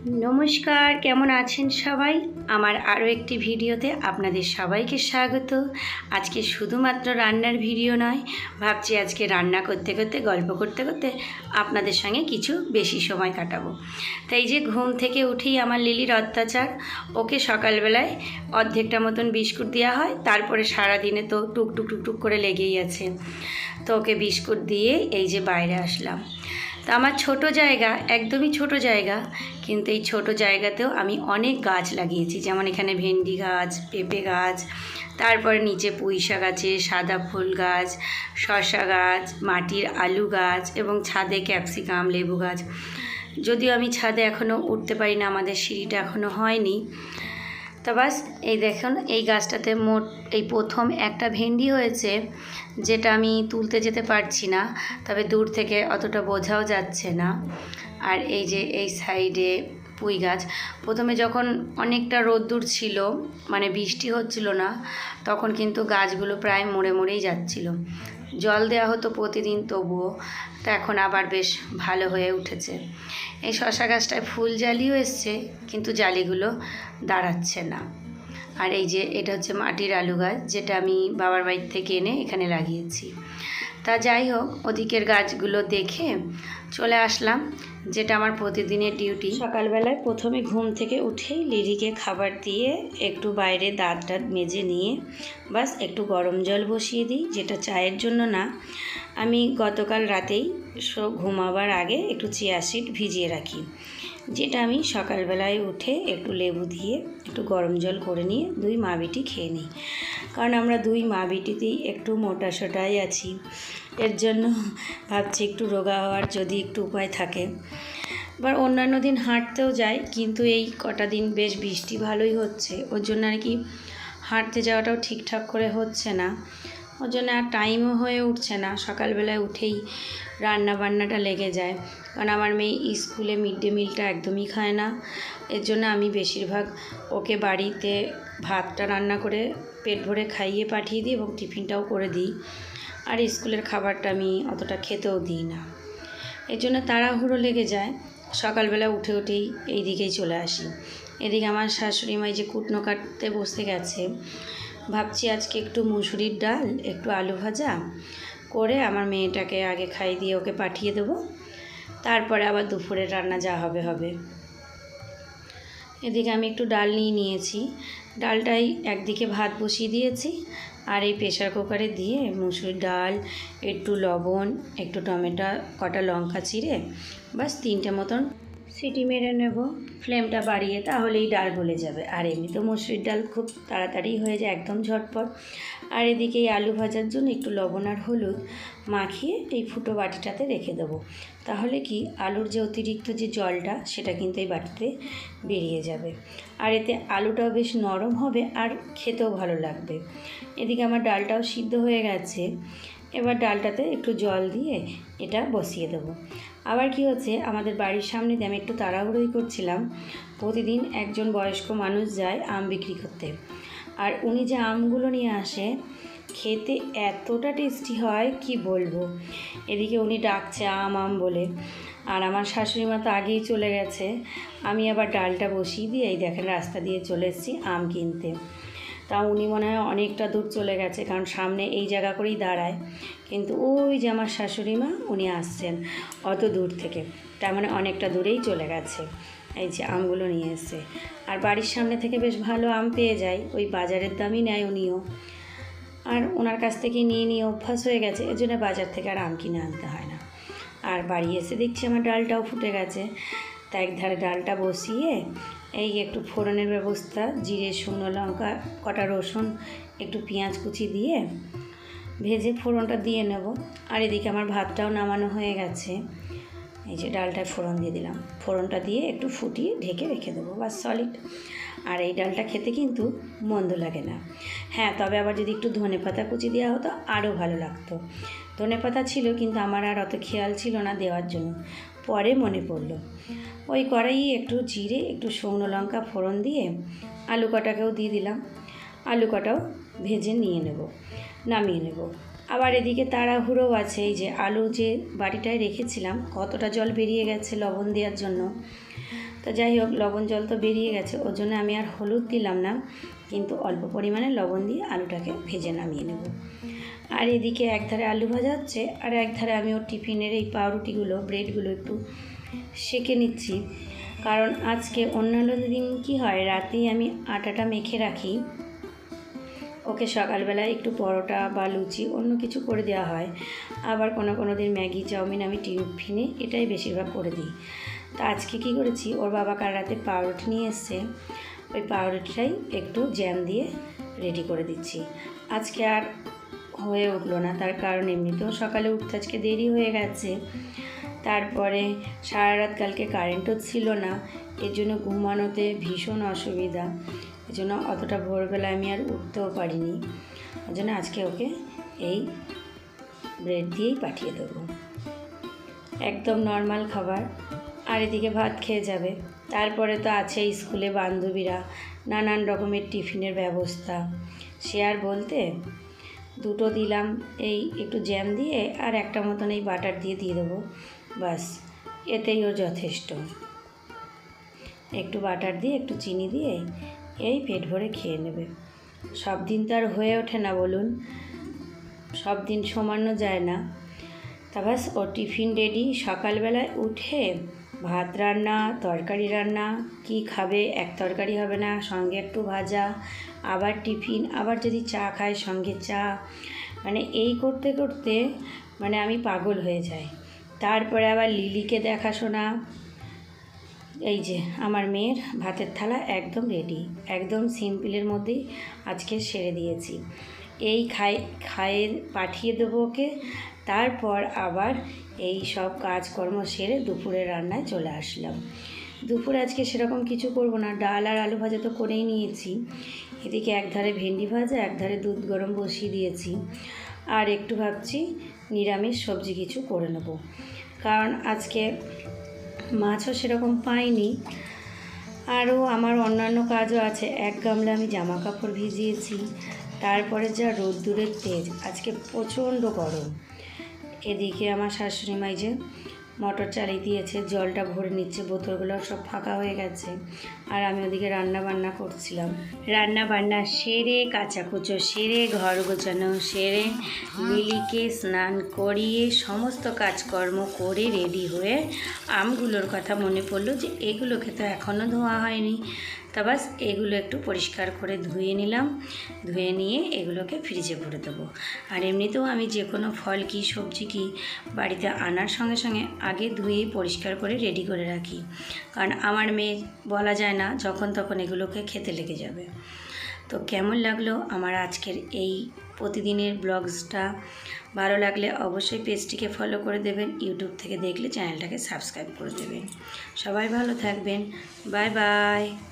নমস্কার, কেমন আছেন সবাই? আমার আরও একটি ভিডিওতে আপনাদের সবাইকে স্বাগত। আজকে শুধুমাত্র রান্নার ভিডিও নয়, ভাবছি আজকে রান্না করতে করতে, গল্প করতে করতে আপনাদের সঙ্গে কিছু বেশি সময় কাটাবো। তাই যে ঘুম থেকে উঠেই আমার লিলির অত্যাচার, ওকে সকালবেলায় অর্ধেকটা মতন বিস্কুট দেওয়া হয়, তারপরে সারাদিনে তো টুক টুক টুক টুক করে লেগেই আছে। তো ওকে বিস্কুট দিয়ে এই যে বাইরে আসলাম। তা আমার ছোট জায়গা, একদমই ছোট জায়গা, কিন্তু এই ছোট জায়গাতেও আমি অনেক গাছ লাগিয়েছি। যেমন এখানে ভেন্ডি গাছ, পেঁপে গাছ, তারপরে নিচে পুঁই শাক আছে, সাদা ফুল গাছ শশা গাছ, মাটির আলু গাছ এবং ছাদে ক্যাপসিকাম, লেবু গাছ। যদিও আমি ছাদে এখনও উঠতে পারি না, আমাদের সিঁড়িটা এখনও হয়নি। তো বাস, এই দেখুন, এই গাছটাতে মোট এই প্রথম একটা ভেন্ডি হয়েছে, যেটা আমি তুলতে যেতে পারছি না, তবে দূর থেকে অতটা বোঝাও যাচ্ছে না। আর এই যে এই সাইডে পুঁই গাছ, প্রথমে যখন অনেকটা রোদ্দুর ছিল মানে বৃষ্টি হচ্ছিল না, তখন কিন্তু গাছগুলো প্রায় মরে মরেই যাচ্ছিল। জল দেওয়া হতো প্রতিদিন তবুও, তা এখন আবার বেশ ভালো হয়ে উঠেছে। এই শশা গাছটায় ফুল জালিও এসছে, কিন্তু জালিগুলো দাঁড়াচ্ছে না। আর এই যে, এটা হচ্ছে মাটির আলু গাছ, যেটা আমি বাবার বাড়ি থেকে এনে এখানে লাগিয়েছি। তা যাই হোক, ওদিকের গাছগুলো দেখে চলে আসলাম। যেটা আমার প্রতিদিনের ডিউটি সকালবেলায় প্রথমে ঘুম থেকে উঠেই লিরিকে খাবার দিয়ে একটু বাইরে দাঁত টাত মেজে নিয়ে বাস একটু গরম জল বসিয়ে দিই, যেটা চায়ের জন্য না। আমি গতকাল রাতেই ঘুমাবার আগে একটু চিয়া সিড ভিজিয়ে রাখি, যেটা আমি সকালবেলায় উঠে একটু লেবু দিয়ে একটু গরম জল করে নিয়ে দুই মা বিটি খেয়ে নিই। কারণ আমরা দুই মা বিটিতেই একটু মোটা সোটাই আছি। এর জন্য ভাবছি একটু রোগা হওয়ার যদি একটু উপায় থাকে। এবার অন্যান্য দিন হাঁটতেও যাই, কিন্তু এই কটা দিন বেশ বৃষ্টি ভালোই হচ্ছে। ওর জন্য আর কি হাঁটতে যাওয়াটাও ঠিকঠাক করে হচ্ছে না। ওর জন্য আর টাইমও হয়ে উঠছে না। সকালবেলায় উঠেই রান্না বান্নাটা লেগে যায়। কারণ আমার মেয়ে স্কুলে মিড ডে মিলটা একদমই খায় না। এর জন্য আমি বেশিরভাগ ওকে বাড়িতে ভাতটা রান্না করে পেট ভরে খাইয়ে পাঠিয়ে দিই এবং টিফিনটাও করে দিই। আর স্কুলের খাবারটা আমি অতটা খেতেও দিই না। এর জন্য তাড়াহুড়ো লেগে যায়। সকালবেলা উঠে উঠেই এই দিকেই চলে আসি। এদিকে আমার শাশুড়ি মাই যে কুটনো কাটতে বসে গেছে, ভাবছি আজকে একটু মুসুরির ডাল, একটু আলু ভাজা করে আমার মেয়েটাকে আগে খাই দিয়ে ওকে পাঠিয়ে দেবো। তারপরে আবার দুপুরে রান্না যা হবে হবে। এদিকে আমি একটু ডাল নিয়ে নিয়েছি। ডালটাই একদিকে ভাত বসিয়ে দিয়েছি আর এই প্রেশার কুকারে দিয়ে মুসুর ডাল, একটু লবণ, একটু টমেটো, কটা লঙ্কা চিড়ে বাস তিনটে মতন সিটি মেরে নেব, ফ্লেমটা বাড়িয়ে তাহলেই ডাল গলে যাবে। আর এমনি তো মসুরির ডাল খুব তাড়াতাড়ি হয়ে যায়, একদম ঝটপট। আর এদিকে এই আলু ভাজার জন্য একটু লবণ আর হলুদ মাখিয়ে এই ফুটো বাটিটাতে রেখে দেবো। তাহলে কি আলুর যে অতিরিক্ত যে জলটা, সেটা কিন্তু এই বাটিতে বেরিয়ে যাবে। আর এতে আলুটাও বেশ নরম হবে আর খেতেও ভালো লাগবে। এদিকে আমার ডালটাও সিদ্ধ হয়ে গেছে। এবার ডালটাতে একটু জল দিয়ে এটা বসিয়ে দেবো। আবার কি হচ্ছে, আমাদের বাড়ির সামনে দিয়ে আমি একটু তাড়াহুড়োই করছিলাম। প্রতিদিন একজন বয়স্ক মানুষ যায় আম বিক্রি করতে। আর উনি যে আমগুলো নিয়ে আসে, খেতে এতটা টেস্টি হয়, কি বলব? এদিকে উনি ডাকছে আম আম বলে। আর আমার শাশুড়ি মা তো আগেই চলে গেছে। আমি আবার ডালটা বসিয়ে দিয়ে এই দেখেন রাস্তা দিয়ে চলে এসেছি আম কিনতে। তা উনি মনে হয় অনেকটা দূর চলে গেছে, কারণ সামনে এই জায়গা করেই দাঁড়ায়। কিন্তু ওই যে আমার শাশুড়ি মা, উনি আসছেন অত দূর থেকে, তার মানে অনেকটা দূরেই চলে গেছে। এই যে আমগুলো নিয়ে এসছে। আর বাড়ির সামনে থেকে বেশ ভালো আম পেয়ে যায়, ওই বাজারের দামই নেয় উনিও। আর ওনার কাছ থেকে নিয়ে নিয়ে অভ্যাস হয়ে গেছে, এর জন্য বাজার থেকে আর আম কিনে আনতে হয় না। আর বাড়ি এসে দেখছি আমার ডালটাও ফুটে গেছে, তা একধারে ডালটা বসিয়ে এই একটু ফোড়নের ব্যবস্থা, জিরে, শুকনো লঙ্কা, কটা রসুন, একটু পেঁয়াজ কুচি দিয়ে ভেজে ফোড়নটা দিয়ে নেব। আর এদিকে আমার ভাতটাও নামানো হয়ে গেছে। এই যে ডালটায় ফোড়ন দিয়ে দিলাম। ফোড়নটা দিয়ে একটু ফুটিয়ে ঢেকে রেখে দেবো, বাস সলিড আর এই ডালটা খেতে কিন্তু মন্দ লাগে না। হ্যাঁ তবে আবার যদি একটু ধনে পাতা কুচি দেওয়া হতো, আরও ভালো লাগতো। ধনে পাতা ছিল, কিন্তু আমার আর অত খেয়াল ছিল না দেওয়ার জন্য। পরে মনে পড়ল। ওই কড়াইয়ে একটু জিরে, একটু শুকনো লঙ্কা ফোড়ন দিয়ে আলু কটাকেও দিয়ে দিলাম। আলু কটাও ভেজে নিয়ে নেব, নামিয়ে নেব। আবার এদিকে তাড়াহুড়োও আছে, এই যে আলু যে বাটিটায় রেখেছিলাম, কতটা জল বেরিয়ে গেছে লবণ দেওয়ার জন্য। তো যাই হোক, লবণ জল তো বেরিয়ে গেছে, ওর জন্য আমি আর হলুদ দিলাম না, কিন্তু অল্প পরিমাণে লবণ দিয়ে আলুটাকে ভেজে নামিয়ে নেব। আর এদিকে এক ধারে আলু ভাজা হচ্ছে, আর এক ধারে আমি ওর টিফিনের এই পাউরুটিগুলো, ব্রেডগুলো একটু সেঁকে নিচ্ছি। কারণ আজকে অন্যান্য দিন কি হয়, রাতেই আমি আটাটা মেখে রাখি। ওকে সকালবেলা একটু পরোটা বা লুচি অন্য কিছু করে দেওয়া হয়। আবার কোনো কোনো দিন ম্যাগি, চাউমিন আমি টিফিনে এটাই বেশিরভাগ করে দিই। তা আজকে কী করেছি, ওর বাবা কাল রাতে পাউরুটি নিয়ে এসছে। ওই পাউরুটিটাই একটু জ্যাম দিয়ে রেডি করে দিচ্ছি। আজকে আর হয়ে উঠল না, তার কারণ এমনিতেও সকালে উঠতে আজকে দেরি হয়ে গেছে। তারপরে সারা রাত কালকে কারেন্টও ছিল না এর জন্য ঘুমানোতে ভীষণ অসুবিধা। এই জন্য অতটা ভোরবেলা আমি আর উঠতেও পারিনি। ওই জন্য আজকে ওকে এই ব্রেড দিয়েই পাঠিয়ে দেবো। একদম নর্মাল খাবার, আর এদিকে ভাত খেয়ে যাবে। তারপরে তো আছে স্কুলে বান্ধবীরা নানান রকমের টিফিনের ব্যবস্থা। সে আর বলতে দুটো দিলাম, এই একটু জ্যাম দিয়ে আর একটা মতন এই বাটার দিয়ে দিয়ে দেবো। বাস এতেই ওর যথেষ্ট। একটু বাটার দিয়ে, একটু চিনি দিয়ে এই পেট ভরে খেয়ে নেবে। সব দিন তো আর হয়ে ওঠে না বলুন। সব দিন সমানো যায় না। তা বাস ও টিফিন রেডি সকালবেলায় উঠে ভাত রান্না, তরকারি রান্না, কি খাবে, এক তরকারি হবে না, সঙ্গে একটু ভাজা আবার টিফিন, আবার যদি চা খায় সঙ্গে চা। মানে এই করতে করতে মানে আমি পাগল হয়ে যাই। তারপরে আবার লিলিকে দেখাশোনা। এই যে আমার মেয়ের ভাতের থালা একদম রেডি একদম সিম্পলের মধ্যেই আজকে সেরে দিয়েছি। এই খাই খায়ে পাঠিয়ে দেবো ওকে। তারপর আবার এই সব কাজকর্ম সেরে দুপুরে রান্নায় চলে আসলাম। দুপুরে আজকে সেরকম কিছু করব না। ডাল আর আলু ভাজা তো করেই নিয়েছি। এদিকে এক ধারে ভেন্ডি ভাজা, এক ধারে দুধ গরম বসিয়ে দিয়েছি। আর একটু ভাবছি নিরামিষ সবজি কিছু করে নেব। কারণ আজকে মাছও সেরকম পাইনি। আরও আমার অন্যান্য কাজও আছে। এক গামলা আমি জামা কাপড় ভিজিয়েছি। তারপরে যা রোদ্দুরের তেজ। আজকে প্রচণ্ড গরম। এদিকে আমার শাশুড়ি মাই যে মোটর চালিয়ে দিয়েছে, জলটা ভরে নিচ্ছে, বোতলগুলো সব ফাঁকা হয়ে গেছে। আর আমি ওদিকে রান্না বান্না করছিলাম। রান্না বান্না সেরে, কাঁচা কুচো সেরে, ঘর গোছানো সেরে মিলিকে স্নান করিয়ে সমস্ত কাজকর্ম করে রেডি হয়ে আমগুলোর কথা মনে পড়ল যে এগুলোকে তো এখনও ধোয়া হয়নি। তা বাস এগুলো একটু পরিষ্কার করে ধুয়ে নিলাম। ধুয়ে নিয়ে এগুলোকে ফ্রিজে ভরে দেবো। আর এমনিতেও আমি যে কোনো ফল কি সবজি কি বাড়িতে আনার সঙ্গে সঙ্গে আগে ধুয়েই পরিষ্কার করে রেডি করে রাখি। কারণ আমার মেয়ে, বলা যায় না, যখন তখন এগুলোকে খেতে লেগে যাবে। তো কেমন লাগল আমার আজকের এই প্রতিদিনের ব্লগসটা? ভালো লাগলে অবশ্যই পেজটিকে ফলো করে দেবেন ইউটিউব থেকে দেখলে চ্যানেলটাকে সাবস্ক্রাইব করে দেবেন। সবাই ভালো থাকবেন। Bye bye